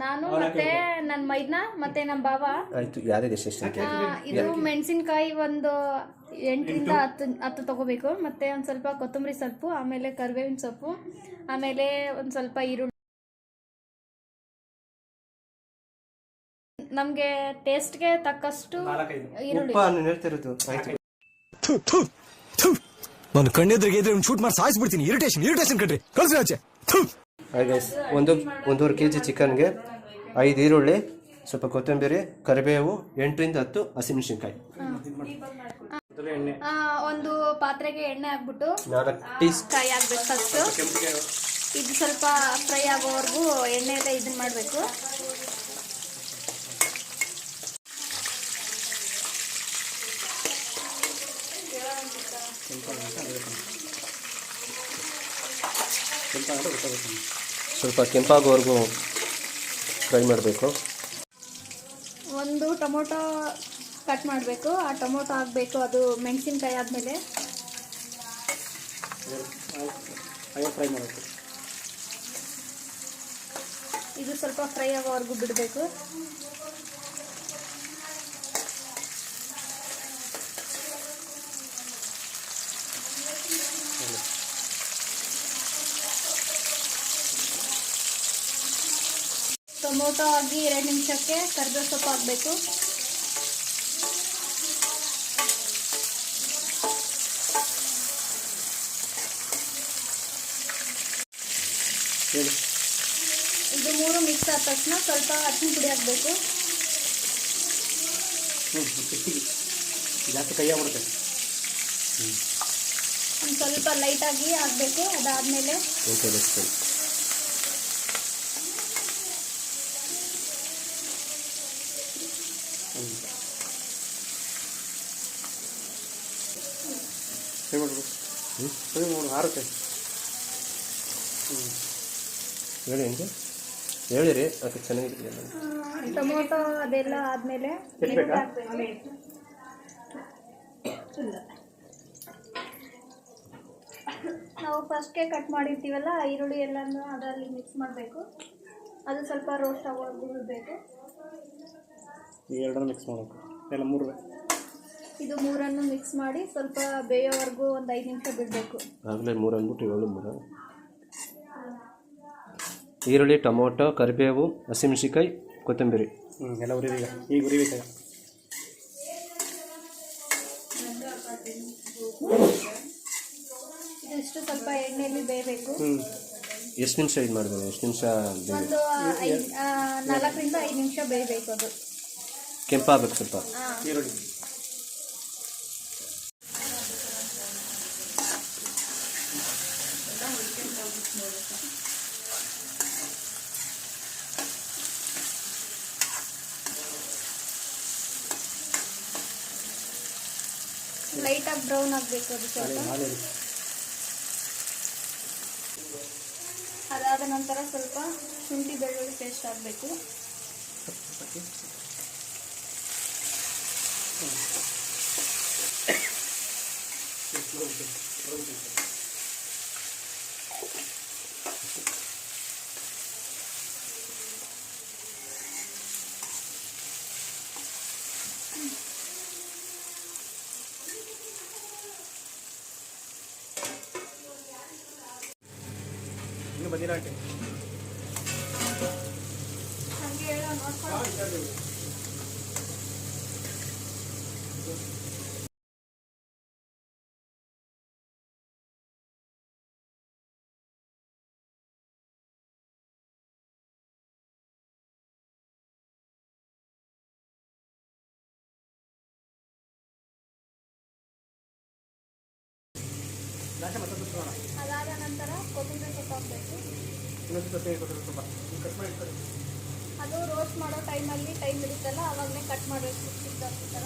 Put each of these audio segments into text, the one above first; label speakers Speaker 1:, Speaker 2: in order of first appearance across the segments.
Speaker 1: ನಾನು ಮತ್ತೆ ನನ್ನ ಮೈದ್ನ ಮತ್ತೆ ನಮ್ಮ ಬಾವ
Speaker 2: ಆಯ್ತು ಯಾರಿಗೆ ಎಷ್ಟು
Speaker 1: ಆ, ಇದು ಮೆಣಸಿನ್ಕಾಯಿ ಒಂದು ಎಂಟರಿಂದ ಹತ್ತು ಹತ್ತು ತಗೋಬೇಕು. ಮತ್ತೆ ಒಂದ್ ಸ್ವಲ್ಪ ಕೊತ್ತಂಬರಿ ಸೊಪ್ಪು ಆಮೇಲೆ ಕರಿಬೇವಿನ ಸೊಪ್ಪು ಆಮೇಲೆ ಒಂದ್ ಸ್ವಲ್ಪ ಈರುಳ್ಳಿ. ನಮಗೆ ಟೇಸ್ಟ್ಗೆ ತಕ್ಕಷ್ಟು ಈರುಳ್ಳಿ.
Speaker 2: ಉಪ್ಪ ನೀನು ಹೇಳ್ತಿರೋದು ಆಯ್ತು.
Speaker 3: ಥು, ಥು, ಥು. ನಾನು ಕಣ್ಣೆದ್ರಿಗೆ ಇದ್ರೆ ಶೂಟ್ ಮಾಡಿ ಸಾಯಿಸ್ಬಿಡ್ತೀನಿ ಇರಿಟೇಷನ್ ಇರಿಟೇಷನ್ ಕಟ್ರಿ ಕಳ್ಸಿ ಆಚೆ. ಥು.
Speaker 2: ಹಾಯ್ ಗೈಸ್ ಒಂದು ಒಂದೂವರೆ ಕೆ ಜಿ ಚಿಕನ್ಗೆ ಐದು ಈರುಳ್ಳಿ ಸ್ವಲ್ಪ ಕೊತ್ತಂಬರಿ ಕರಿಬೇವು ಎಂಟರಿಂದ ಹತ್ತು ಹಸಿಮೆಣಸಿನ್ಕಾಯಿ.
Speaker 1: ಎಣ್ಣೆ ಒಂದು ಪಾತ್ರೆಗೆ ಎಣ್ಣೆ ಹಾಕ್ಬಿಟ್ಟು
Speaker 2: ನಾಲ್ಕು
Speaker 1: ಫಸ್ಟ್ ಇದು ಸ್ವಲ್ಪ ಫ್ರೈ ಆಗೋವರೆಗೂ ಎಣ್ಣೆ ಎಲ್ಲ ಇದನ್ನ ಮಾಡಬೇಕು.
Speaker 2: ಸ್ವಲ್ಪ ಕೆಂಪಾಗೋವರೆಗೂ ಫ್ರೈ ಮಾಡಬೇಕು.
Speaker 1: ಒಂದು ಟೊಮೊಟೊ ಕಟ್ ಮಾಡಬೇಕು. ಆ ಟೊಮೊಟೊ ಹಾಕಬೇಕು ಅದು ಮೆಣಸಿನ್ಕಾಯಿ ಆದಮೇಲೆ. ಇದು ಸ್ವಲ್ಪ ಫ್ರೈ ಆಗೋವರೆಗೂ ಬಿಡಬೇಕು. ಟೊಮೊಟೊ ಎರಡು ನಿಮಿಷಕ್ಕೆ ಕರ್ಬೇವು ಸೊಪ್ಪು ಹಾಕಬೇಕು. ಇದು ಮೂರು ಮಿಕ್ಸ್ ಆದ ತಕ್ಷಣ ಸ್ವಲ್ಪ ಅರ್ಶಿನ ಪುಡಿ ಹಾಕಬೇಕು.
Speaker 2: ಜಾಸ್ತಿ ಕೈ ಆಗ್ಬಿಡುತ್ತೆ.
Speaker 1: ಸ್ವಲ್ಪ ಲೈಟಾಗಿ ಹಾಕಬೇಕು. ಅದಾದಮೇಲೆ
Speaker 2: ಹ್ಞೂ ಹ್ಞೂ ಆರುತ್ತೆ ಹೇಳಿ ಹೆಂಗೆ ಹೇಳಿರಿ ಅದಕ್ಕೆ ಚೆನ್ನಾಗಿದೆ
Speaker 1: ಟೊಮೊಟೊ ಅದೆಲ್ಲ ಆದಮೇಲೆ ನಾವು ಫಸ್ಟ್ಗೆ ಕಟ್ ಮಾಡಿರ್ತೀವಲ್ಲ ಈರುಳ್ಳಿ ಎಲ್ಲನೂ ಅದರಲ್ಲಿ ಮಿಕ್ಸ್ ಮಾಡಬೇಕು. ಅದು ಸ್ವಲ್ಪ ರೋಸ್ಟ್ ಆಗೋದು ಬಿಡಬೇಕು
Speaker 4: ಎರಡನ್ನು ಮಿಕ್ಸ್ ಮಾಡಬೇಕು. ಎಲ್ಲ ಮೂರು
Speaker 1: ಇದು ಮೂರನ್ನು ಮಿಕ್ಸ್ ಮಾಡಿ ಸ್ವಲ್ಪ ಬೇಯೋವರೆಗೂ ಒಂದು ಐದು ನಿಮಿಷ ಬಿಡಬೇಕು.
Speaker 2: ಆಗಲೇ ಮೂರು ಬಿಟ್ಟು ಏಳು ಮೂರು. ಈರುಳ್ಳಿ ಟೊಮೊಟೊ ಕರಿಬೇವು ಹಸಿಮೆಣಸಿಕಾಯಿ ಕೊತ್ತಂಬರಿ.
Speaker 4: ಹ್ಞೂ ಎಲ್ಲ ಉರಿಬೇಕು ಈಗ. ಉರಿಬೇಕು
Speaker 1: ಇದಿಷ್ಟು ಸ್ವಲ್ಪ ಎಣ್ಣೆಯಲ್ಲಿ ಬೇಯಬೇಕು.
Speaker 4: ಹ್ಞೂ
Speaker 2: ಎಷ್ಟು ನಿಮಿಷ ಇದು ಮಾಡಬೇಕು? ಎಷ್ಟು ನಿಮಿಷ ಬೇಗ
Speaker 1: ಒಂದು ಐದು ನಾಲ್ಕರಿಂದ ಐದು ನಿಮಿಷ ಬೇಯಬೇಕು ಅದು.
Speaker 2: ಕೆಂಪಾಗಬೇಕು ಸ್ವಲ್ಪ.
Speaker 4: ಈರುಳ್ಳಿ.
Speaker 1: ಲೈಟಾಗಿ ಬ್ರೌನ್ ಆಗಬೇಕು ಅದು ಸ್ವಲ್ಪ. ಅದಾದ ನಂತರ ಸ್ವಲ್ಪ ಶುಂಠಿ ಬೆಳ್ಳುಳ್ಳಿ ಪೇಸ್ಟ್ ಹಾಕಬೇಕು
Speaker 4: ಇನ್ನೂ ಬಂದಿಲ್ಲ ಆಂಟಿ
Speaker 1: ಹಾಗೆ ಹೇಳೋ ನೋಡ್ಕೊಂಡು
Speaker 4: ಲಾಸ್ಟ್ ಮತ್ತೆ ಸುತ್ತೋಣ
Speaker 1: ಅದಾದ ನಂತರ ಕೊತ್ತಂಬರಿ ಸೊಪ್ಪು ಹಾಕಬೇಕು.
Speaker 4: ಇನ್ನೊಂದು ಕಟ್
Speaker 1: ಅದು ರೋಸ್ಟ್ ಮಾಡೋ ಟೈಮಲ್ಲಿ ಟೈಮ್ ಇರುತ್ತಲ್ಲ ಅವಾಗಲೇ ಕಟ್ ಮಾಡಬೇಕು ಚಿಕ್ಕದಾಗಿ ಈ ಥರ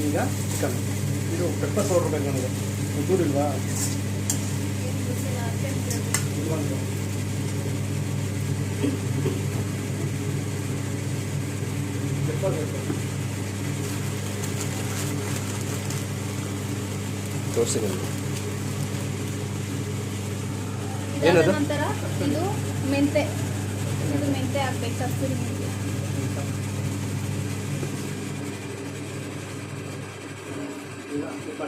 Speaker 4: ಈಗ ಚಿಕನ್. ಇದು ಪೆಪ್ಪರ್ ಪೌಡ್ರ್ ಬೇಕು ನನಗೆ ಒಂಚೂರು ಇಲ್ವಾ ಪೆಪ್ಪರ್
Speaker 2: ತೋರಿಸಿ ಏನದು?
Speaker 1: ಇದು ಮೆಂತೆ ಇದು ಮೆಂತೆ ಹಾಕ್ಬೇಕು ಕಸ್ತೂರಿ ಮೆಂತೆ
Speaker 4: Obrigado,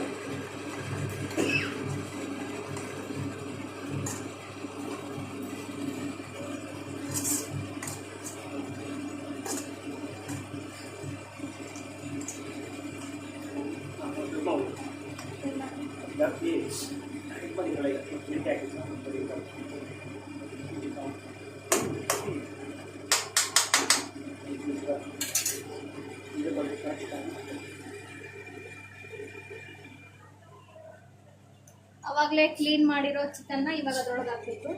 Speaker 1: ಅವಾಗಲೇ ಕ್ಲೀನ್ ಮಾಡಿರೋ ಚಿಕನ್ನ ಇವಾಗ ಅದ್ರೊಳಗೆ ಹಾಕ್ಬೇಕು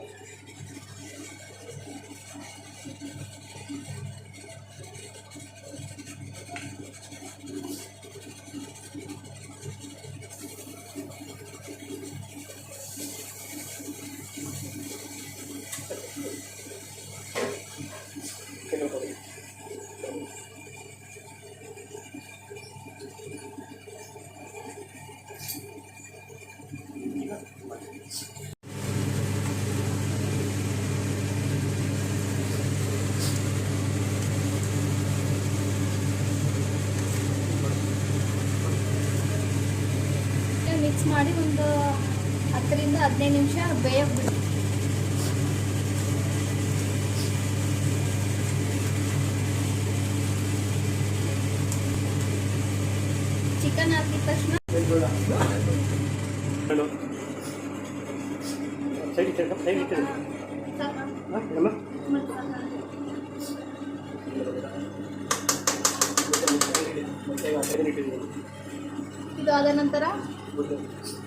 Speaker 1: ಮಾಡಿ ಒಂದು ಹತ್ತರಿಂದ ಹದಿನೈದು ನಿಮಿಷ ಬೇಯಕ್ಕೆ ಚಿಕನ್ ಹಾಕಿದ ತಕ್ಷಣ ಇದು ಆದ ನಂತರ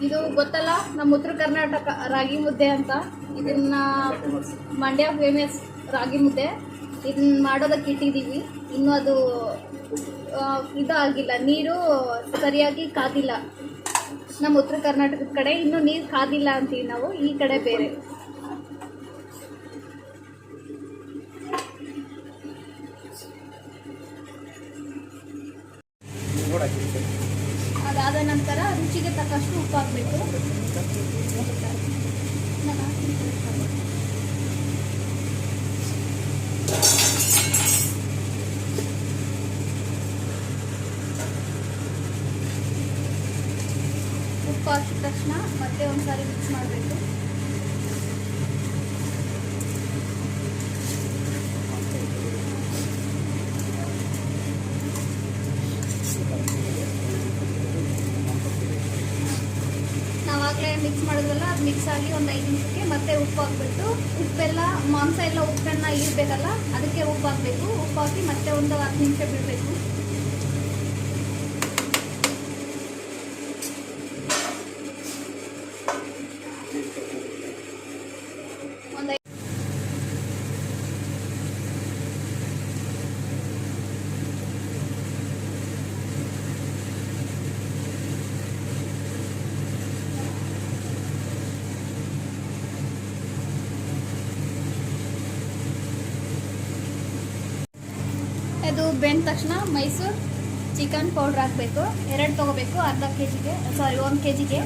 Speaker 1: ಇದು ಗೊತ್ತಲ್ಲ? ನಮ್ಮ ಉತ್ತರ ಕರ್ನಾಟಕ ರಾಗಿ ಮುದ್ದೆ ಅಂತ. ಇದನ್ನ ಮಂಡ್ಯ ಫೇಮಸ್ ರಾಗಿ ಮುದ್ದೆ. ಇದನ್ನ ಮಾಡೋದಕ್ಕೆ ಇಟ್ಟಿದ್ದೀವಿ. ಇನ್ನೂ ಅದು ಇದು ಆಗಿಲ್ಲ ನೀರು ಸರಿಯಾಗಿ ಕಾದಿಲ್ಲ. ನಮ್ಮ ಉತ್ತರ ಕರ್ನಾಟಕದ ಕಡೆ ಇನ್ನೂ ನೀರು ಕಾದಿಲ್ಲ ಅಂತೀವಿ ನಾವು. ಈ ಕಡೆ ಬೇರೆ. ಅದಾದ ನಂತರ ರುಚಿಗೆ ತಕ್ಕಷ್ಟು ಉಪ್ಪು ಹಾಕಬೇಕು ಉಪ್ಪು ಹಾಕಿದ ತಕ್ಷಣ ಮತ್ತೆ ಒಂದ್ಸಾರಿ ಮಿಕ್ಸ್ ಮಾಡಬೇಕು. ನಾವಾಗಲೇ ಮಿಕ್ಸ್ ಮಾಡಿದ್ವಲ್ಲ ಅದು ಮಿಕ್ಸ್ ಆಗಿ ಒಂದು ಐದು ನಿಮಿಷಕ್ಕೆ ಮತ್ತೆ ಉಪ್ಪು ಹಾಕ್ಬಿಟ್ಟು ಉಪ್ಪೆಲ್ಲ, ಮಾಂಸ ಎಲ್ಲ ಉಪ್ಪನ್ನ ಇರಬೇಕಲ್ಲ, ಅದಕ್ಕೆ ಉಪ್ಪು ಹಾಕಬೇಕು ಉಪ್ಪು ಹಾಕಿ ಮತ್ತೆ ಒಂದು ಹತ್ತು ನಿಮಿಷ ಬಿಡಬೇಕು. ಇದು ಬೆಂದ ತಕ್ಷಣ ಮೈಸೂರು ಚಿಕನ್ ಪೌಡ್ರ್ ಹಾಕಬೇಕು. ಎರಡು ತೊಗೋಬೇಕು, ಅರ್ಧ ಕೆ ಜಿಗೆ ಸಾರಿ ಒಂದು ಕೆ ಜಿಗೆ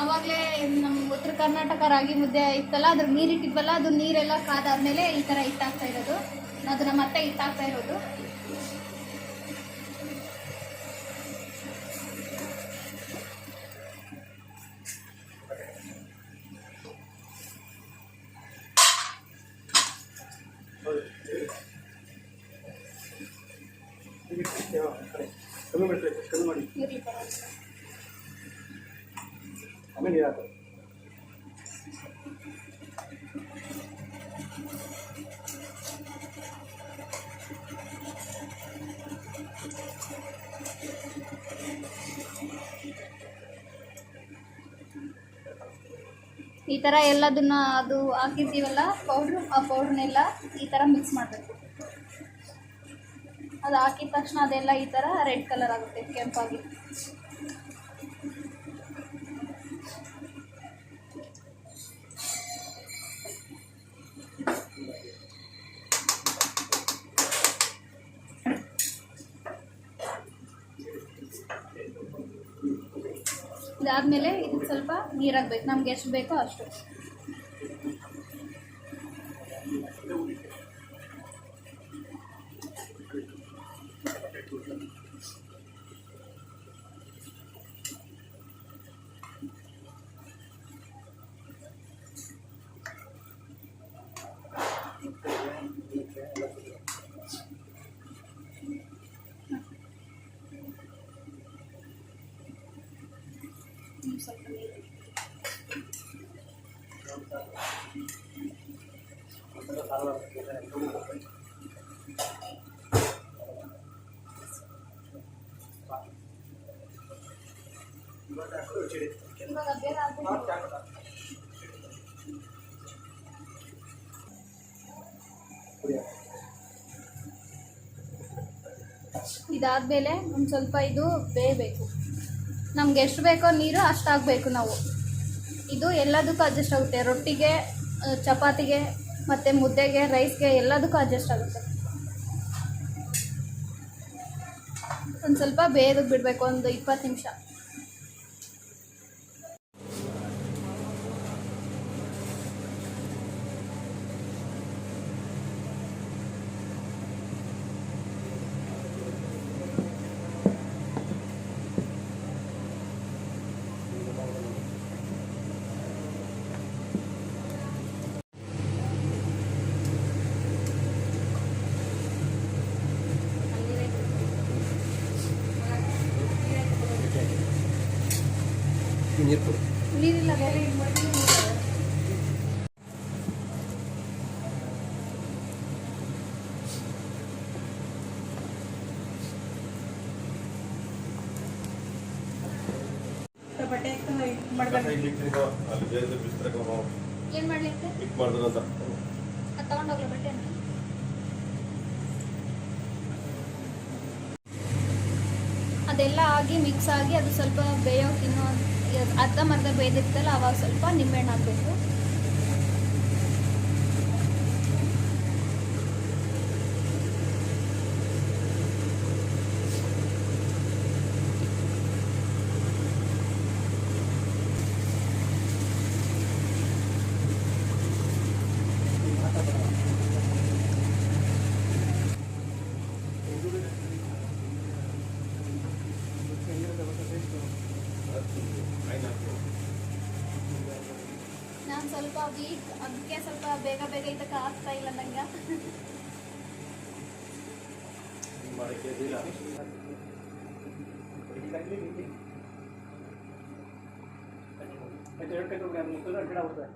Speaker 1: ಅವಾಗಲೇ ನಮ್ಮ ಉತ್ತರ ಕರ್ನಾಟಕ ರಾಗಿ ಮುದ್ದೆ ಇತ್ತಲ್ಲ, ಅದ್ರ ನೀರಿಟ್ಟಿದ್ವಲ್ಲ, ಅದು ನೀರೆಲ್ಲ ಕಾದಾದ್ಮೇಲೆ ಈ ತರ ಇಟ್ಟಾಗ್ತಾ ಇರೋದು. ಅದು ನಮ್ಮ ಅತ್ತೆ ಇತ್ತಾಗ್ತಾ ಇರೋದು. ಈ ಥರ ಎಲ್ಲದನ್ನ ಅದು ಹಾಕಿದ್ದೀವಲ್ಲ ಪೌಡ್ರು ಆ ಪೌಡ್ರನ್ನೆಲ್ಲ ಈ ಥರ ಮಿಕ್ಸ್ ಮಾಡಬೇಕು. ಅದು ಹಾಕಿದ ತಕ್ಷಣ ಅದೆಲ್ಲ ಈ ಥರ ರೆಡ್ ಕಲರ್ ಆಗುತ್ತೆ, ಕೆಂಪಾಗಿ ಇದಾದಮೇಲೆ ಇದಕ್ಕೆ ಸ್ವಲ್ಪ ನೀರಾಗಬೇಕು ನಮ್ಗೆ ಎಷ್ಟು ಬೇಕೋ ಅಷ್ಟು. ಇದಾದಮೇಲೆ ಒಂದು ಸ್ವಲ್ಪ ಇದು ಬೇಯಬೇಕು. ನಮ್ಗೆ ಎಷ್ಟು ಬೇಕೋ ನೀರು ಅಷ್ಟು ನಾವು. ಇದು ಎಲ್ಲದಕ್ಕೂ ಅಡ್ಜಸ್ಟ್ ಆಗುತ್ತೆ. ರೊಟ್ಟಿಗೆ ಚಪಾತಿಗೆ ಮತ್ತು ಮುದ್ದೆಗೆ ರೈಸ್ಗೆ ಎಲ್ಲದಕ್ಕೂ ಅಡ್ಜಸ್ಟ್ ಆಗುತ್ತೆ. ಒಂದು ಸ್ವಲ್ಪ ಬೇಯೋದಕ್ಕೆ ಬಿಡಬೇಕು ಒಂದು ಇಪ್ಪತ್ತು ನಿಮಿಷ.
Speaker 2: ನೀರು ಕೊಡು
Speaker 1: ಏನು ಮಾಡ್ಲಿಕ್ಕೆ? ತಗೊಂಡೋಗ್ಲ ಬಟ್ಟೆ ಅದೆಲ್ಲ ಆಗಿ ಮಿಕ್ಸ್ ಆಗಿ ಅದು ಸ್ವಲ್ಪ ಬೇಯೋ ಇನ್ನೂ ಅರ್ಧಂಬರ್ಧ ಬೇಯ್ದಿರ್ತಲ್ಲ ಅವಾಗ ಸ್ವಲ್ಪ ನಿಂಬೆಹಣ್ಣು ಹಾಕಬೇಕು. ಅದಕ್ಕೆ ಸ್ವಲ್ಪ ಬೇಗ ಬೇಗ ಇದಕ್ಕೆ ಆಗ್ತಾ ಇಲ್ಲ ನಂಗೆ
Speaker 4: ಎರಡು ಕೈ ಮುಕ್ಕಲ್ಲ ಗಿಡ ಹೋಗ್ತದೆ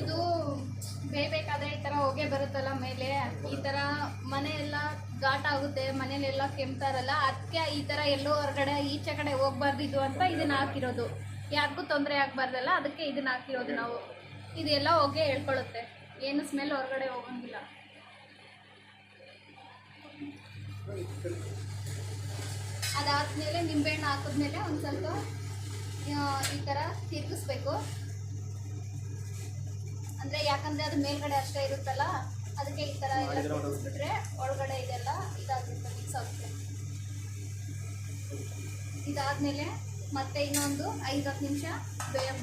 Speaker 1: ಇದು ಬೇಯಬೇಕಾದ್ರೆ ಈ ಥರ ಹೊಗೆ ಬರುತ್ತಲ್ಲ ಮೇಲೆ, ಈ ಥರ ಮನೆ ಎಲ್ಲ ಘಾಟ್ ಆಗುತ್ತೆ ಮನೇಲೆಲ್ಲ ಕೆಮ್ತಾರಲ್ಲ ಅದಕ್ಕೆ ಈ ಥರ ಎಲ್ಲೋ ಹೊರಗಡೆ, ಈಚೆ ಕಡೆ ಹೋಗ್ಬಾರ್ದು ಇದು ಅಂತ ಇದನ್ನ ಹಾಕಿರೋದು. ಯಾರಿಗೂ ತೊಂದರೆ ಆಗಬಾರ್ದಲ್ಲ, ಅದಕ್ಕೆ ಇದನ್ನ ಹಾಕಿರೋದು ನಾವು. ಇದೆಲ್ಲ ಹೊಗೆ ಹೇಳ್ಕೊಳುತ್ತೆ. ಏನು ಸ್ಮೆಲ್ ಹೊರಗಡೆ ಹೋಗಂಗಿಲ್ಲ. ಅದಾದ್ಮೇಲೆ ನಿಂಬೆಹಣ್ಣು ಹಾಕಿದ್ಮೇಲೆ ಒಂದು ಸ್ವಲ್ಪ ಈ ಥರ ತಿರುಗಿಸ್ಬೇಕು. ಅಂದರೆ ಯಾಕಂದರೆ ಅದು ಮೇಲ್ಗಡೆ ಅಷ್ಟೇ ಇರುತ್ತಲ್ಲ ಅದಕ್ಕೆ ಈ ಥರ ಎಲ್ಲ ಬಿಟ್ಟರೆ ಒಳಗಡೆ ಇದೆಲ್ಲ ಇದಾಗುತ್ತೆ ಮಿಕ್ಸ್ ಆಗುತ್ತೆ. ಇದಾದಮೇಲೆ ಮತ್ತೆ ಇನ್ನೊಂದು ಐದು ಹತ್ತು ನಿಮಿಷ ಬೇಯಕ್ಕೆ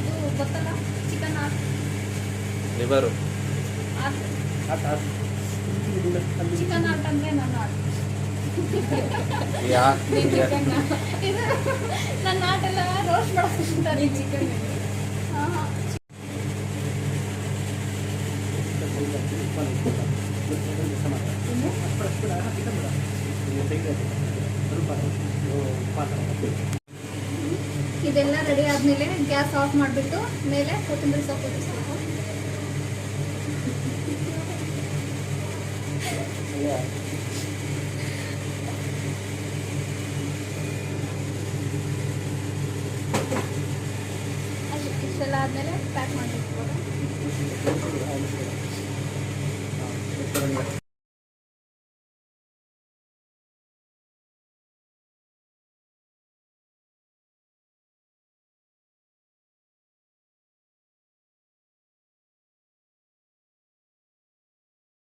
Speaker 1: ಇದು ಗೊತ್ತಲ್ಲ ಚಿಕನ್ ಆರ್ಟ್
Speaker 2: ಲಿವರು
Speaker 1: ಆರ್ಟ್
Speaker 4: ಆತ ಅಲ್ಲಿ
Speaker 1: ಚಿಕನ್ ಆರ್ಟ್ ಅಂದರೆ ನನ್ನ ಆರ್ಟ್
Speaker 2: ಯಾ
Speaker 1: ಇದು ನನ್ನ ಆಟೆಲ್ಲ ರೋಸ್ಟ್ ಮಾಡ್ಕೊಂತಾರೆ ಚಿಕನ್ ಹಾಂ ಇದೆಲ್ಲ ರೆಡಿ ಆದಮೇಲೆ ಗ್ಯಾಸ್ ಆಫ್ ಮಾಡಿಬಿಟ್ಟು ಮೇಲೆ ಕೊತ್ತಂಬರಿ ಸೊಪ್ಪು ಇರಿಸ್ಬೇಕು